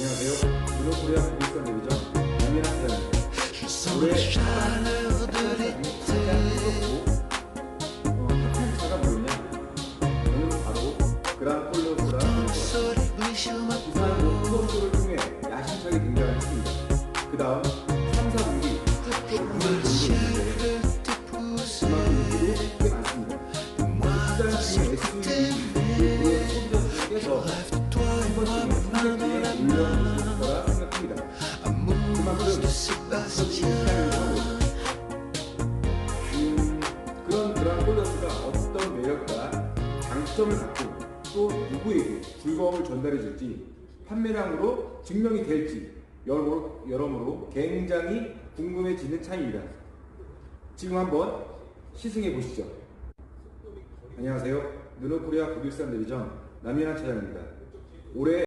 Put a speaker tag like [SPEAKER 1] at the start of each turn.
[SPEAKER 1] 안녕하세요. 유노코리아 국립선 대비전 양민아 사장입니다. 올해 어, 핫팬차가 뭐냐? 저는 바로 그란 폴로스라 부산 로프로스를 통해 야심차게 등장한 팀입니다. 그 다음 3, 4, 6위 쭉쭉 있는데 그만큼 인기도 꽤 많습니다. 시장 중에 SUV 올려놓을 거라 생각합니다. 그만큼 음, 그런 그런 폴더스가 어떤 매력과 장점을 갖고 또 누구에게 즐거움을 전달해 줄지 판매량으로 증명이 될지 여러모로, 여러모로 굉장히 궁금해지는 차이입니다. 지금 한번 시승해 보시죠. 안녕하세요. 느노코리아 국일산 대리점 남인환 차장입니다. 올해